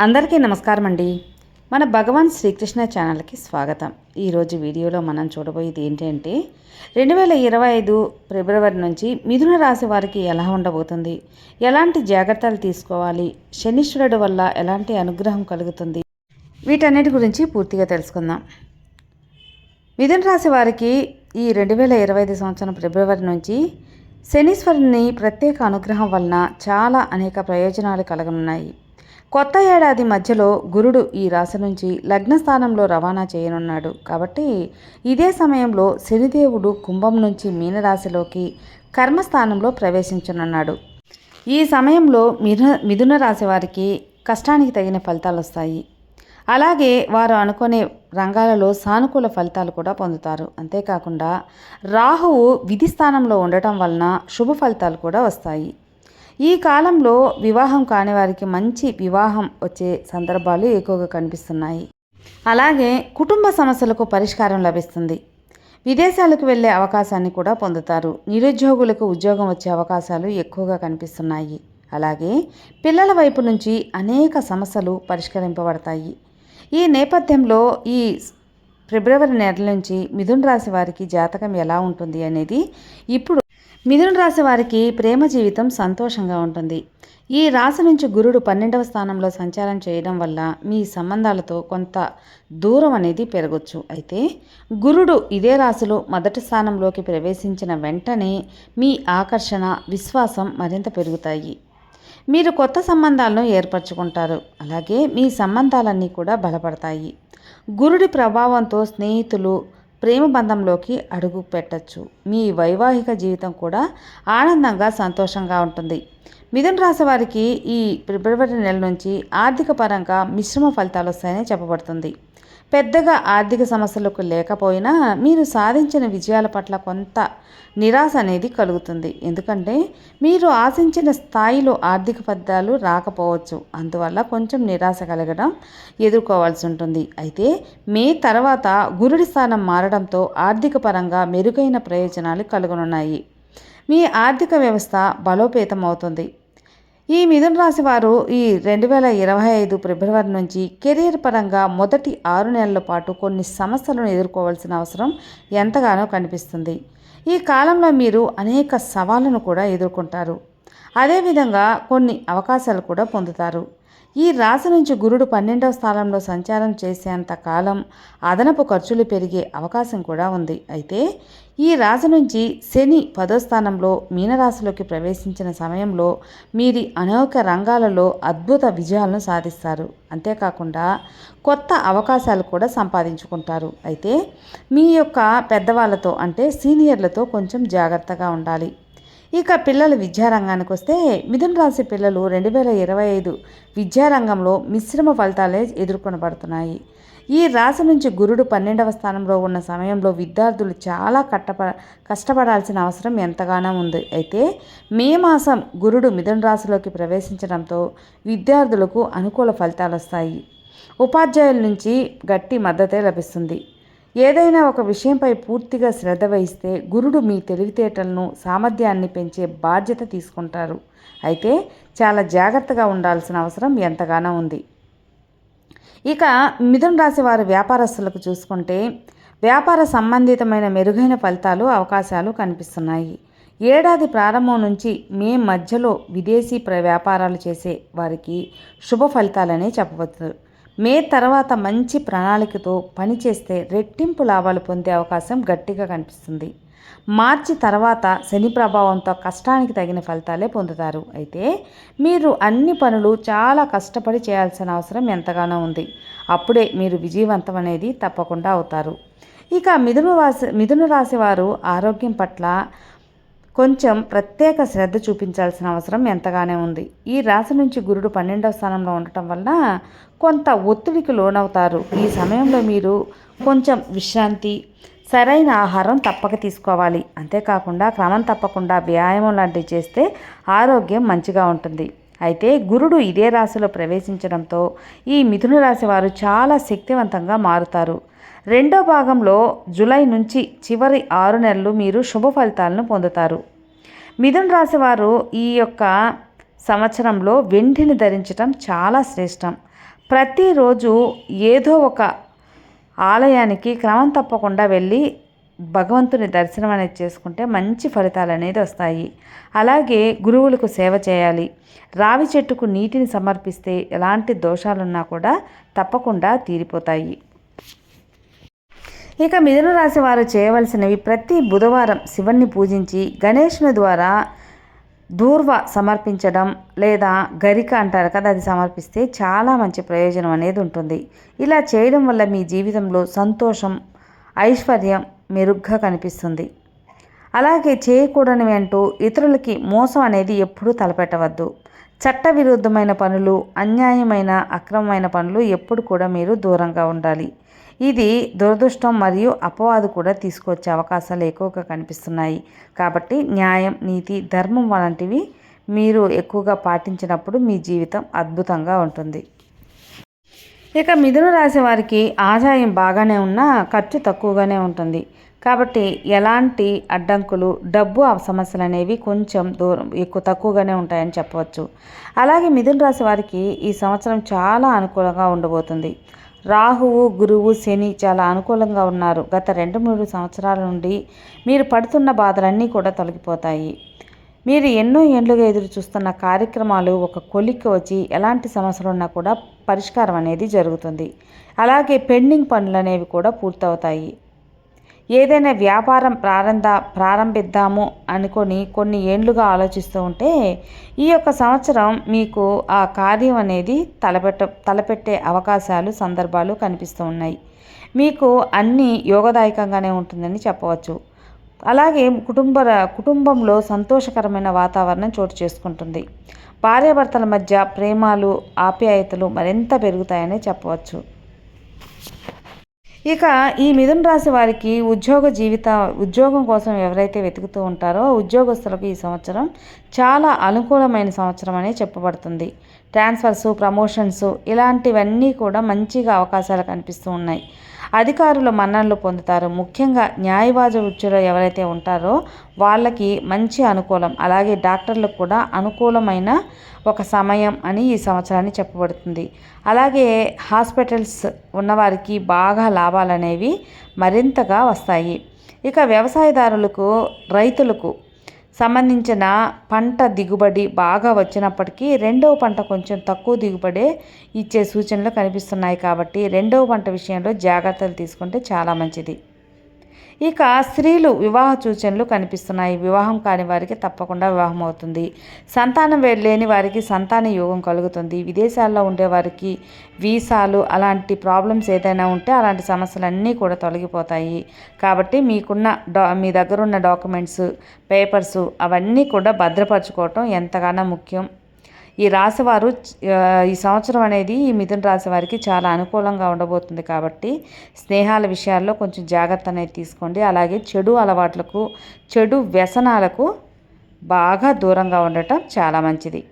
అందరికీ నమస్కారం అండి మన భగవాన్ శ్రీకృష్ణ ఛానల్కి స్వాగతం. ఈరోజు వీడియోలో మనం చూడబోయేది ఏంటంటే రెండు వేల ఇరవై ఐదు ఫిబ్రవరి నుంచి మిథున రాశి వారికి ఎలా ఉండబోతుంది? ఎలాంటి జాగ్రత్తలు తీసుకోవాలి? శనీశ్వరుడు వల్ల ఎలాంటి అనుగ్రహం కలుగుతుంది? వీటన్నిటి గురించి పూర్తిగా తెలుసుకుందాం. మిథున రాశి వారికి ఈ రెండు వేల ఇరవై ఐదు సంవత్సరం ఫిబ్రవరి నుంచి శనీశ్వరుని ప్రత్యేక అనుగ్రహం వలన చాలా అనేక ప్రయోజనాలు కలగనున్నాయి. కొత్త ఏడాది మధ్యలో గురుడు ఈ రాశి నుంచి లగ్న స్థానంలో రవాణా చేయనున్నాడు. కాబట్టి ఇదే సమయంలో శనిదేవుడు కుంభం నుంచి మీనరాశిలోకి కర్మస్థానంలో ప్రవేశించనున్నాడు. ఈ సమయంలో మిథున మిథున రాశి వారికి కష్టానికి తగిన ఫలితాలు వస్తాయి. అలాగే వారు అనుకునే రంగాలలో సానుకూల ఫలితాలు కూడా పొందుతారు. అంతేకాకుండా రాహువు విధి స్థానంలో ఉండటం వలన శుభ ఫలితాలు కూడా వస్తాయి. ఈ కాలంలో వివాహం కాని వారికి మంచి వివాహం వచ్చే సందర్భాలు ఎక్కువగా కనిపిస్తున్నాయి. అలాగే కుటుంబ సమస్యలకు పరిష్కారం లభిస్తుంది. విదేశాలకు వెళ్ళే అవకాశాన్ని కూడా పొందుతారు. నిరుద్యోగులకు ఉద్యోగం వచ్చే అవకాశాలు ఎక్కువగా కనిపిస్తున్నాయి. అలాగే పిల్లల వైపు నుంచి అనేక సమస్యలు పరిష్కరింపబడతాయి. ఈ నేపథ్యంలో ఈ ఫిబ్రవరి నెల నుంచి మిథున్ రాశి వారికి జాతకం ఎలా ఉంటుంది అనేది ఇప్పుడు మిథున రాశి వారికి ప్రేమ జీవితం సంతోషంగా ఉంటుంది. ఈ రాశి నుంచి గురుడు పన్నెండవ స్థానంలో సంచారం చేయడం వల్ల మీ సంబంధాలతో కొంత దూరం అనేది పెరగచ్చు. అయితే గురుడు ఇదే రాశిలో మొదటి స్థానంలోకి ప్రవేశించిన వెంటనే మీ ఆకర్షణ విశ్వాసం మరింత పెరుగుతాయి. మీరు కొత్త సంబంధాలను ఏర్పరచుకుంటారు. అలాగే మీ సంబంధాలన్నీ కూడా బలపడతాయి. గురుడి ప్రభావంతో స్నేహితులు ప్రేమ బంధంలోకి అడుగు పెట్టచ్చు. మీ వైవాహిక జీవితం కూడా ఆనందంగా సంతోషంగా ఉంటుంది. మిథున రాశి వారికి ఈ ఫిబ్రవరి నెల నుంచి ఆర్థిక పరంగా మిశ్రమ ఫలితాలు వస్తాయని చెప్పబడుతుంది. పెద్దగా ఆర్థిక సమస్యలకు లేకపోయినా మీరు సాధించిన విజయాల పట్ల కొంత నిరాశ అనేది కలుగుతుంది. ఎందుకంటే మీరు ఆశించిన స్థాయిలో ఆర్థిక ఫలితాలు రాకపోవచ్చు. అందువల్ల కొంచెం నిరాశ కలగడం ఎదుర్కోవాల్సి ఉంటుంది. అయితే మే తర్వాత గురుడి స్థానం మారడంతో ఆర్థిక పరంగా మెరుగైన ప్రయోజనాలు కలుగనున్నాయి. మీ ఆర్థిక వ్యవస్థ బలోపేతం అవుతుంది ఈ మిథున రాశి వారు ఈ రెండు వేల ఇరవై ఐదు ఫిబ్రవరి నుంచి కెరీర్ పరంగా మొదటి ఆరు నెలల పాటు కొన్ని సమస్యలను ఎదుర్కోవాల్సిన అవసరం ఎంతగానో కనిపిస్తుంది. ఈ కాలంలో మీరు అనేక సవాళ్ళను కూడా ఎదుర్కొంటారు. అదేవిధంగా కొన్ని అవకాశాలు కూడా పొందుతారు. ఈ రాశి నుంచి గురుడు పన్నెండవ స్థానంలో సంచారం చేసేంత కాలం అదనపు ఖర్చులు పెరిగే అవకాశం కూడా ఉంది. అయితే ఈ రాశి నుంచి శని పదో స్థానంలో మీనరాశిలోకి ప్రవేశించిన సమయంలో మీది అనేక రంగాలలో అద్భుత విజయాలను సాధిస్తారు. అంతేకాకుండా కొత్త అవకాశాలు కూడా సంపాదించుకుంటారు. అయితే మీ యొక్క పెద్దవాళ్ళతో అంటే సీనియర్లతో కొంచెం జాగ్రత్తగా ఉండాలి. ఇక పిల్లలు విద్యారంగానికి వస్తే మిథున రాశి పిల్లలు రెండు వేల ఇరవై ఐదు విద్యారంగంలో మిశ్రమ ఫలితాలే ఎదుర్కొనబడుతున్నాయి. ఈ రాశి నుంచి గురుడు పన్నెండవ స్థానంలో ఉన్న సమయంలో విద్యార్థులు చాలా కట్టప కష్టపడాల్సిన అవసరం ఎంతగానో ఉంది. అయితే మే మాసం గురుడు మిథున రాశిలోకి ప్రవేశించడంతో విద్యార్థులకు అనుకూల ఫలితాలు వస్తాయి. ఉపాధ్యాయుల నుంచి గట్టి మద్దతే లభిస్తుంది. ఏదైనా ఒక విషయంపై పూర్తిగా శ్రద్ధ వహిస్తే గురుడు మీ తెలివితేటలను సామర్థ్యాన్ని పెంచే బాధ్యత తీసుకుంటారు. అయితే చాలా జాగ్రత్తగా ఉండాల్సిన అవసరం ఎంతగానో ఉంది. ఇక మిథున రాశి వారి వ్యాపారస్తులకు చూసుకుంటే వ్యాపార సంబంధితమైన మెరుగైన ఫలితాలు అవకాశాలు కనిపిస్తున్నాయి. ఏడాది ప్రారంభం నుంచి మే మధ్యలో విదేశీ ప్ర వ్యాపారాలు చేసే వారికి శుభ ఫలితాలనే చెప్పవచ్చు. మే తర్వాత మంచి ప్రణాళికతో పనిచేస్తే రెట్టింపు లాభాలు పొందే అవకాశం గట్టిగా కనిపిస్తుంది. మార్చి తర్వాత శని ప్రభావంతో కష్టానికి తగిన ఫలితాలే పొందుతారు. అయితే మీరు అన్ని పనులు చాలా కష్టపడి చేయాల్సిన అవసరం ఎంతగానో ఉంది. అప్పుడే మీరు విజయవంతం అనేది తప్పకుండా అవుతారు. ఇక మిథున రాశి మిథున రాశి వారు ఆరోగ్యం పట్ల కొంచెం ప్రత్యేక శ్రద్ధ చూపించాల్సిన అవసరం ఎంతగానే ఉంది. ఈ రాశి నుంచి గురుడు పన్నెండవ స్థానంలో ఉండటం వల్ల కొంత ఒత్తిడికి లోనవుతారు. ఈ సమయంలో మీరు కొంచెం విశ్రాంతి సరైన ఆహారం తప్పక తీసుకోవాలి. అంతేకాకుండా క్రమం తప్పకుండా వ్యాయామం లాంటివి చేస్తే ఆరోగ్యం మంచిగా ఉంటుంది. అయితే గురుడు ఇదే రాశిలో ప్రవేశించడంతో ఈ మిథున రాశి వారు చాలా శక్తివంతంగా మారుతారు. రెండో భాగంలో జూలై నుంచి చివరి ఆరు నెలలు మీరు శుభ ఫలితాలను పొందుతారు. మిథున రాశి వారు ఈ యొక్క సంవత్సరంలో వెండిని ధరించటం చాలా శ్రేష్టం. ప్రతిరోజు ఏదో ఒక ఆలయానికి క్రమం తప్పకుండా వెళ్ళి భగవంతుని దర్శనం అనేది చేసుకుంటే మంచి ఫలితాలు అనేది వస్తాయి. అలాగే గురువులకు సేవ చేయాలి. రావి చెట్టుకు నీటిని సమర్పిస్తే ఎలాంటి దోషాలున్నా కూడా తప్పకుండా తీరిపోతాయి. ఇక మిథున రాశి వారు చేయవలసినవి ప్రతి బుధవారం శివుణ్ణి పూజించి గణేషుని ద్వారా దూర్వ సమర్పించడం లేదా గరిక అంటారు కదా అది సమర్పిస్తే చాలా మంచి ప్రయోజనం అనేది ఉంటుంది. ఇలా చేయడం వల్ల మీ జీవితంలో సంతోషం ఐశ్వర్యం మెరుగ్గా కనిపిస్తుంది. అలాగే చేయకూడనివి అంటూ ఇతరులకి మోసం అనేది ఎప్పుడూ తలపెట్టవద్దు. చట్టవిరుద్ధమైన పనులు అన్యాయమైన అక్రమమైన పనులు ఎప్పుడు కూడా మీరు దూరంగా ఉండాలి. ఇది దురదృష్టం మరియు అపవాదు కూడా తీసుకొచ్చే అవకాశాలు ఎక్కువగా కనిపిస్తున్నాయి. కాబట్టి న్యాయం నీతి ధర్మం వంటివి మీరు ఎక్కువగా పాటించినప్పుడు మీ జీవితం అద్భుతంగా ఉంటుంది. ఇక మిథున రాశి వారికి ఆదాయం బాగానే ఉన్నా ఖర్చు తక్కువగానే ఉంటుంది. కాబట్టి ఎలాంటి అడ్డంకులు డబ్బు సమస్యలు అనేవి కొంచెం దూరం ఎక్కువ తక్కువగానే ఉంటాయని చెప్పవచ్చు. అలాగే మిథున రాశి వారికి ఈ సంవత్సరం చాలా అనుకూలంగా ఉండబోతుంది. రాహువు గురువు శని చాలా అనుకూలంగా ఉన్నారు. గత రెండు మూడు సంవత్సరాల నుండి మీరు పడుతున్న బాధలన్నీ కూడా తొలగిపోతాయి. మీరు ఎన్నో ఏళ్ళుగా ఎదురు చూస్తున్న కార్యక్రమాలు ఒక కొలిక్కి వచ్చి ఎలాంటి సమస్యలు ఉన్నా కూడా పరిష్కారం అనేది జరుగుతుంది. అలాగే పెండింగ్ పనులు అనేవి కూడా పూర్తవుతాయి. ఏదైనా వ్యాపారం ప్రారంభ ప్రారంభిద్దాము అనుకొని కొన్ని ఏండ్లుగా ఆలోచిస్తూ ఉంటే ఈ యొక్క సంవత్సరం మీకు ఆ కార్యం అనేది తలపెట్ట తలపెట్టే అవకాశాలు సందర్భాలు కనిపిస్తూ ఉన్నాయి. మీకు అన్నీ యోగదాయకంగానే ఉంటుందని చెప్పవచ్చు. అలాగే కుటుంబ కుటుంబంలో సంతోషకరమైన వాతావరణం చోటు చేసుకుంటుంది. భార్యాభర్తల మధ్య ప్రేమాలు ఆప్యాయతలు మరింత పెరుగుతాయని చెప్పవచ్చు. ఇక ఈ మిథున రాశి వారికి ఉద్యోగ జీవిత ఉద్యోగం కోసం ఎవరైతే వెతుకుతూ ఉంటారో ఉద్యోగస్తులకు ఈ సంవత్సరం చాలా అనుకూలమైన సంవత్సరం అనే చెప్పబడుతుంది. ట్రాన్స్ఫర్స్ ప్రమోషన్స్ ఇలాంటివన్నీ కూడా మంచిగా అవకాశాలు కనిపిస్తూ ఉన్నాయి. అధికారుల మన్ననలు పొందుతారు. ముఖ్యంగా న్యాయవాద వృత్తిలో ఎవరైతే ఉంటారో వాళ్ళకి మంచి అనుకూలం అలాగే డాక్టర్లకు కూడా అనుకూలమైన ఒక సమయం అని ఈ సంవత్సరాన్ని చెప్పబడుతుంది. అలాగే హాస్పిటల్స్ ఉన్నవారికి బాగా లాభాలు అనేవి మరింతగా వస్తాయి. ఇక వ్యవసాయదారులకు రైతులకు సంబంధించిన పంట దిగుబడి బాగా వచ్చినప్పటికీ రెండవ పంట కొంచెం తక్కువ దిగుబడే ఇచ్చే సూచనలు కనిపిస్తున్నాయి కాబట్టి రెండవ పంట విషయంలో జాగ్రత్తలు తీసుకుంటే చాలా మంచిది. ఇక స్త్రీలు వివాహ సూచనలు కనిపిస్తున్నాయి. వివాహం కాని వారికి తప్పకుండా వివాహం అవుతుంది. సంతానం లేని వారికి సంతాన యోగం కలుగుతుంది. విదేశాల్లో ఉండే వారికి వీసాలు అలాంటి ప్రాబ్లమ్స్ ఏదైనా ఉంటే అలాంటి సమస్యలన్నీ కూడా తొలగిపోతాయి. కాబట్టి మీకున్న డా మీ దగ్గర ఉన్న డాక్యుమెంట్స్ పేపర్స్ అవన్నీ కూడా భద్రపరచుకోవటం ఎంతగానో ముఖ్యం. ఈ రాశివారు ఈ సంవత్సరం అనేది ఈ మిథున రాశి వారికి చాలా అనుకూలంగా ఉండబోతుంది కాబట్టి స్నేహాల విషయాల్లో కొంచెం జాగ్రత్త అనేది తీసుకోండి. అలాగే చెడు అలవాట్లకు చెడు వ్యసనాలకు బాగా దూరంగా ఉండటం చాలా మంచిది.